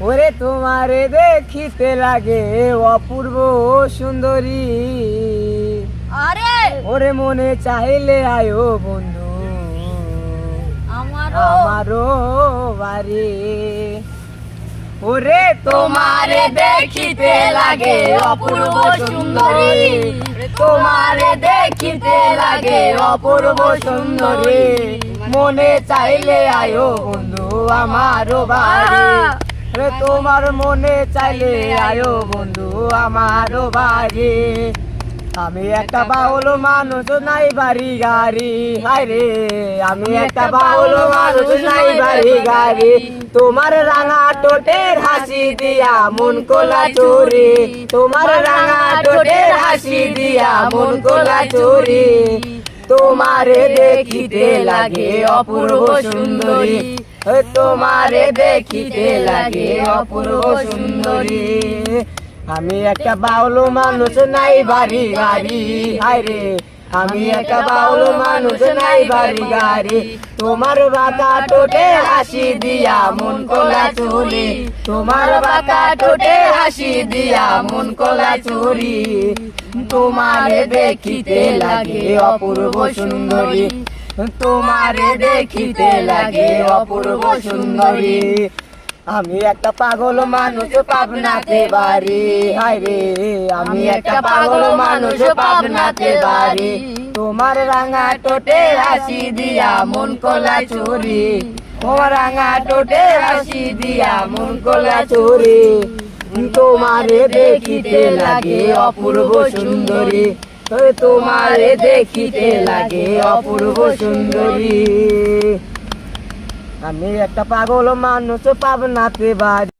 ওরে তোমারে দেখিতে লাগে অপূর্ব সুন্দরী। আরে! ওরে মনে চাইলে আয়ো বন্ধু আমারও। বাড়ি। ওরে তোমারে দেখিতে লাগে অপূর্ব সুন্দরী। তোমারে দেখিতে লাগে অপূর্ব সুন্দরী। মনে চাইলে আয়ো বন্ধু আমারও বাড়ি। রে তোমার মনে চাইলে আয়ো বন্ধু আমারও বাড়ি। আমি একটা বাউল মানুষ, নাই বাড়ি গাড়ি। হায় রে, আমি একটা বাউল মানুষ, নাই বাড়ি গাড়ি। তোমার রাঙা টোটের হাসি দিয়া মন কোলা চুরি। তোমার রাঙা টোটের হাসি দিয়া মন কোলা চুরি। তোমারে দেখিতে লাগে অপূর্ব সুন্দরী। তোমারে দেখিতে লাগে অপূর্ব সুন্দরী। আমি একটা বাউল মানুষ, নাই বাড়ি গাড়ি হায় রে আমি একটা বাউল মানুষ নাই, বাড়ি গাড়ি। তোমার বাঁকা টোটে হাসি দিয়া মন কোলা চুরি। তোমার বাঁকা টোটে হাসি দিয়া মন কোলা চুরি। তোমারে দেখিতে লাগে অপূর্ব সুন্দরী। তোমারে দেখিতে লাগে অপূর্ব সুন্দরী। আমি একটা পাগল মানুষ, পাবনাতে বাড়ি। হায় রে, আমি একটা পাগল মানুষ, পাবনাতে বাড়ি। তোমার রাঙা টোটে হাসি দিয়া মন কলা চুরি তোমার রাঙা টোটে হাসি দিয়া মন কলা চুরি তোমারে দেখিতে লাগে অপূর্ব সুন্দরী। তোমারে দেখিতে লাগে অপূর্ব সুন্দরী। আমি একটা পাগল মানুষ পাবনাতে বাড়ি।